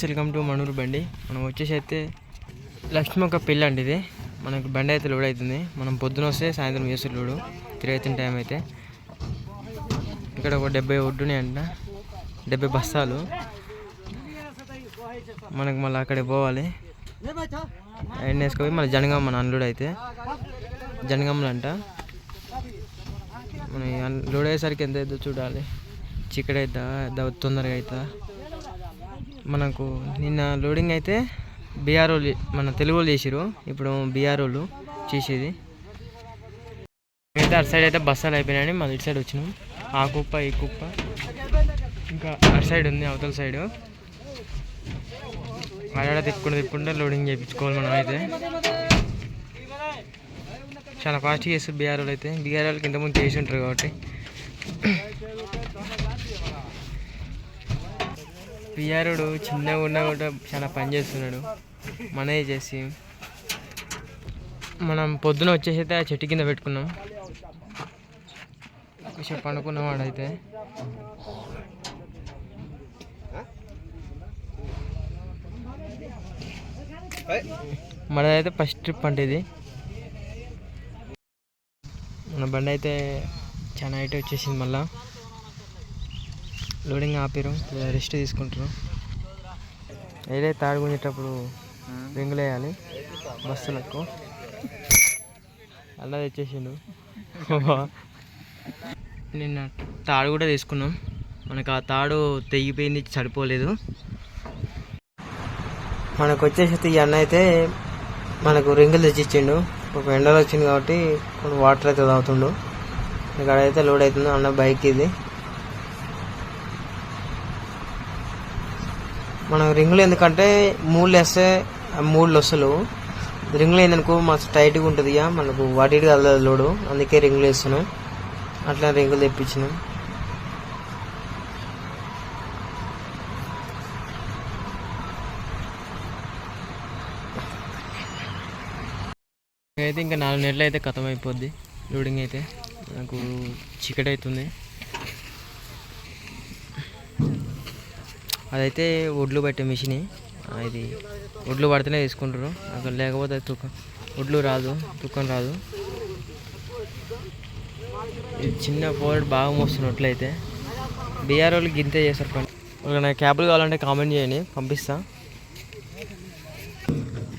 Welcome to మనూరు బండి మనం వచ్చేసి అయితే లక్ష్మి ఒక పెళ్ళి అండి ఇది. మనకు బండి అయితే లోడ్ అవుతుంది మనం పొద్దున వస్తే సాయంత్రం చేస్తారు లోడు. తిరిగి టైం అయితే. ఇక్కడ ఒక డెబ్బై ఒడ్డునే అంట. డెబ్బై బస్తాలు. మనకు మళ్ళీ అక్కడికి పోవాలి. అండ్ వేసుకుపోయి మళ్ళీ జనగామ మన అన్లోడ్ అయితే. జనగామలు అంట. మన లోడ్ అయ్యేసరికి ఎంత అవుతుందో చూడాలి. చికెన్ అవుతా తొందరగా అవుతా మనకు నిన్న లోడింగ్ అయితే బీఆర్ఓ మన తెలుగు వాళ్ళు చేసిరు ఇప్పుడు బీఆర్ఓలు చేసేది. అయితే అటు సైడ్ అయితే బస్సాలు అయిపోయినాయని మళ్ళీ ఇటు సైడ్ వచ్చినాం. ఆ కుప్ప ఈ కుప్ప. ఇంకా అటు సైడ్ ఉంది అవతల సైడు ఆడ తిప్పుకుంటూ తిప్పుకుంటే లోడింగ్ చేయించుకోవాలి మనం అయితే. చాలా ఫాస్ట్ చేస్తారు బీఆర్ఓలు అయితే. బీఆర్ఓలకి ఇంతకుముందు చేసి ఉంటారు కాబట్టి. పిఆర్డు చిన్నగా ఉన్నా కూడా చాలా పని చేస్తున్నాడు. మనే చేసి మనం పొద్దున వచ్చేసి అయితే ఆ చెట్టు కింద పెట్టుకున్నాం. కొంచెం పండుకున్నాం ఆడైతే మనదైతే ఫస్ట్ ట్రిప్ అంటే ఇది. మన బండి అయితే చాలా హైట్ వచ్చేసింది మళ్ళా. లోడింగ్ ఆపిరు రెస్ట్ తీసుకుంటారు ఏదైతే తాడు గుంజేటప్పుడు రింగులు వేయాలి బస్సులకు. అలా తెచ్చేసిండు. నిన్న తాడు కూడా తీసుకున్నాం. మనకు ఆ తాడు తెగిపోయింది సరిపోలేదు. మనకు వచ్చేసి ఈ అన్న అయితే మనకు రింగులు తెచ్చిచ్చిండు. ఒక ఎండలు వచ్చింది కాబట్టి కొన్ని వాటర్ అయితే తాగుతుండు. ఇక్కడ అయితే లోడ్ అవుతుంది అన్న బైక్ ఇది. మనం రింగులు ఎందుకంటే మూడు వేస్తే మూడు వస్తలు రింగులు ఏందనుకో మస్తు టైట్గా ఉంటుంది ఇక మనకు వాటి కదలదు లోడు. అందుకే రింగులు వేస్తున్నాం. అట్లా రింగులు తెప్పించినాం. అయితే ఇంకా నాలుగు నెలలు అయితే ఖతం అయిపోద్ది. లోడింగ్ అయితే. నాకు చికెట్ అవుతుంది అదైతే ఒడ్లు పట్టే మిషన్. ఇది ఒడ్లు పడితేనే తీసుకుంటారు అక్కడ లేకపోతే తుక్క ఒడ్లు రాదు తుక్కం రాదు. ఇది చిన్న పోర్డ్ బాగా మోస్తున్నట్లయితే బీఆర్ వాళ్ళు గింతే చేస్తారు పని. ఒకవేళ నాకు క్యాబులు కావాలంటే కామెంట్ చేయండి పంపిస్తా.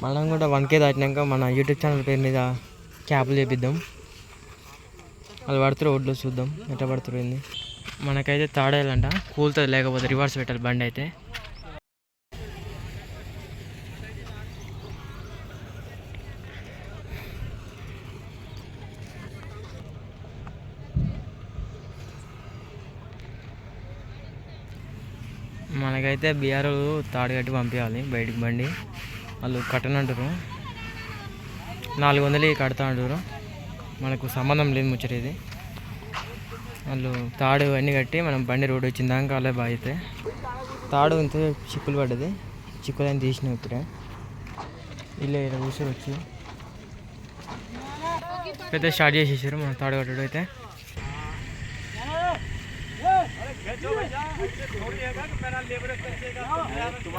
మనం కూడా వన్ కే దాటినాక మన యూట్యూబ్ ఛానల్ పేరు మీద క్యాబులు చేపిద్దాం. వాళ్ళు పడుతురు ఒడ్లు చూద్దాం ఎట్లా పడుతురు ఏంది. మనకైతే తాడేయాలంట. కూలుతుంది లేకపోతే రివర్స్ పెట్టాలి బండి అయితే. మనకైతే బీఆర్ఓ తాడు కట్టి పంపించాలి బయటికి బండి. వాళ్ళు కట్టనంటారు నాలుగు వందలు కడతా అంటారు మనకు సంబంధం లేదు ముచ్చట ఇది. వాళ్ళు తాడు అన్నీ కట్టి మనం బండి రోడ్ వచ్చిన దాకా అలా బాగితే తాడు ఇంత చిక్కులు పడ్డది. చిక్కులు అని తీసిన ఇప్పుడే. ఇల్లు ఇలా కూర్చొని వచ్చి పెద్ద స్టార్ట్ చేసేసారు మనం తాడు కట్టడం అయితే.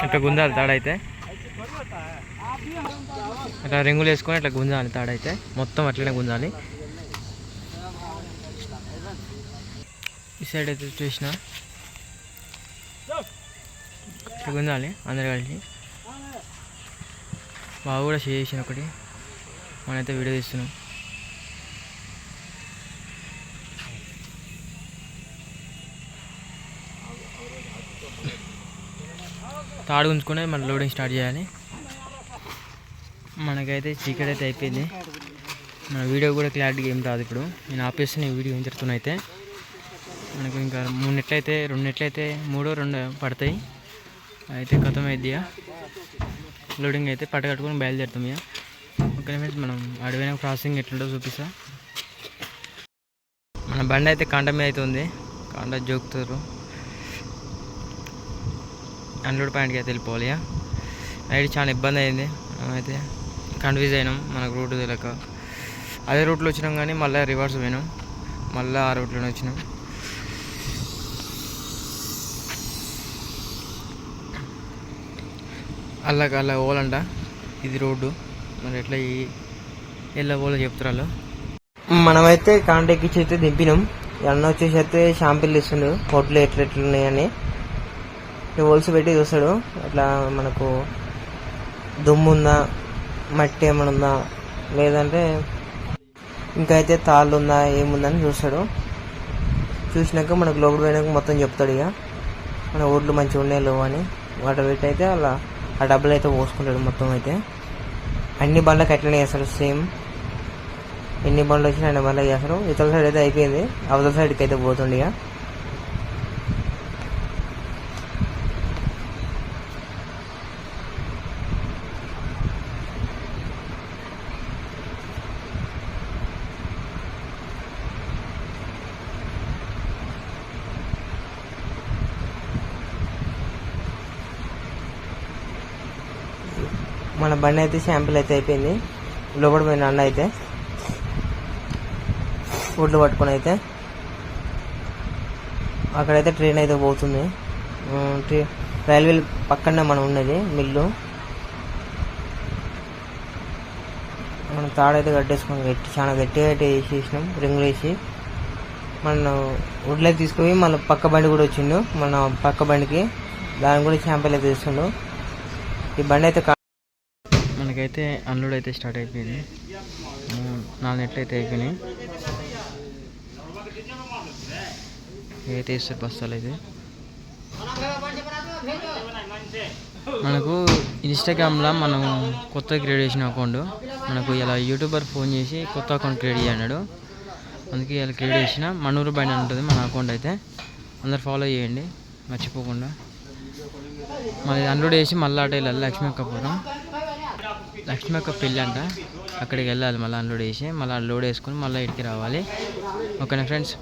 ఇట్లా గుంజాలి తాడైతే అట్లా రింగులు వేసుకొని ఇట్లా గుంజాలి తాడైతే మొత్తం అట్లనే గుంజాలి. ఈ సైడ్ అయితే చూసిన. ఇట్లా గుంజాలి అందరు కలిసి. బాగా కూడా షేర్ చేసిన ఒకటి. మనైతే వీడియో తీస్తున్నాం. తాడు ఉంచుకునే మన లోడింగ్ స్టార్ట్ చేయాలి. మనకైతే చీకటి అయితే అయిపోయింది. మన వీడియో కూడా క్లారిటీగా ఏం రాదు ఇప్పుడు. నేను ఆపేస్తున్న ఈ వీడియో ఏం జరుగుతున్నా అయితే. మనకు ఇంకా మూడు నెట్లు మూడు రెండు నెట్లు అయితే రెండు పడతాయి. అయితే ఖతం అయింది ఇక. లోడింగ్ అయితే పట్టకట్టుకొని బయలుదేరుతాం ఇక. ఓకే ఫ్రెండ్స్ మనం అడవైన క్రాసింగ్ ఎట్లుంటో చూపిస్తా. మన బండి అయితే కాండ మీద అయితే ఉంది. కాంట జోకుతారు. అన్లోడ్ పాయింట్కి అయితే వెళ్ళిపోవాలి ఇక. నైట్ చాలా ఇబ్బంది అయింది. అయితే కన్ఫ్యూజ్ అయినాం. మనకు రూట్ తెలియక. అదే రూట్లో వచ్చినాం కానీ మళ్ళీ రివర్స్ పోయినాం. మళ్ళీ ఆ రూట్లోనే వచ్చినాం. అలాగ అలా పోవాలంట. ఇది రోడ్డు. మరి ఎట్లా ఎలా పోలో చెప్తారు వాళ్ళు. మనమైతే కాంటాక్ట్ ఇచ్చి అయితే దింపినాం. అన్న వచ్చేసి అయితే షాంపిల్ ఇస్తుండు. హోటల్ ఎట్లా ఎట్లున్నాయని హోల్స్ పెట్టి చూస్తాడు. అట్లా మనకు దుమ్ము ఉందా? మట్టి ఏమైనా ఉందా? లేదంటే ఇంకా అయితే తాళ్ళు ఉందా? ఏముందని చూస్తాడు. చూసినాక మనకు లోపల పోయినాక మొత్తం చెప్తాడు ఇక. మన ఓట్లు మంచిగా ఉన్నాయి లేవు అని. వాటర్ పెట్టి అయితే అలా ఆ డబ్బులు అయితే పోసుకుంటాడు మొత్తం అయితే. అన్ని బండ్లకు అట్లనే వేస్తాడు సేమ్. ఎన్ని బండ్లు వచ్చినా అన్ని బండ్లు చేస్తారు ఇతర సైడ్ అయితే అయిపోయింది. అవతల సైడ్కి అయితే పోతుండే ఇక. మన బండి అయితే శాంపిల్ అయితే అయిపోయింది. లోపల పోయిన అన్న అయితే. ఫుడ్లు పట్టుకొని అయితే. అక్కడైతే ట్రైన్ అయితే పోతుంది. ట్రై- రైల్వే పక్కనే మనం ఉన్నది మిల్లు. మనం తాడైతే కట్టేసుకొని గట్టి చాలా గట్టిగా అయితే వేసేసినాం రింగులు వేసి. మన అయితే తీసుకుపోయి మన పక్క బండి కూడా వచ్చిండు. మన పక్క బండికి దాని కూడా శాంపిల్ అయితే తీసుకుండు ఈ బండి అయితే నాకైతే అన్లోడ్ అయితే స్టార్ట్ అయిపోయింది. నాలుగు నెట్లు అయితే అయిపోయినాయి. ఏ ఇస్తారు బస్తాలు అయితే మనకు ఇన్స్టాగ్రామ్లో మనం కొత్త క్రియేట్ చేసిన అకౌంట్. మనకు ఇలా యూట్యూబర్ ఫోన్ చేసి కొత్త అకౌంట్ క్రియేట్ చేయన్నాడు అందుకే ఇలా క్రియేట్ చేసిన మనూరు బండి ఉంటుంది మన అకౌంట్ అయితే. అందరు ఫాలో చేయండి. మర్చిపోకుండా. మళ్ళీ అన్లోడ్ చేసి మళ్ళీ అటు వెళ్ళాలి లక్ష్మీ కపూరం లక్ష్మి యొక్క పెళ్ళి అంట. అక్కడికి వెళ్ళాలి. మళ్ళీ అన్లోడ్ చేసి మళ్ళీ లోడ్ వేసుకొని మళ్ళీ ఇంటికి రావాలి. ఓకేనా ఫ్రెండ్స్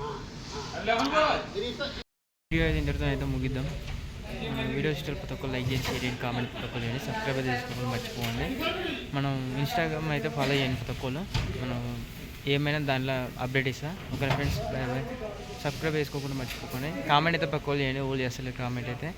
వీడియో అయితే ఇంతటితో అయితే ముగిద్దాం. మన వీడియో ప్రతి ఒక్కరు లైక్ చేసి చేయండి కామెంట్ ప్రతి ఒక్కరు చేయండి. సబ్స్క్రైబ్ చేసుకోకుండా మర్చిపోండి మనం ఇన్స్టాగ్రామ్ అయితే ఫాలో చేయండి ప్రతి ఒక్కరు. మనం ఏమైనా దాంట్లో అప్డేట్ ఇస్తా ఓకే ఫ్రెండ్స్ సబ్స్క్రైబ్ చేసుకోకుండా మర్చిపోకండి. కామెంట్ అయితే ప్రతి ఒక్కరు చేయండి. ఓళ్ళు చేస్తలేదు కామెంట్ అయితే.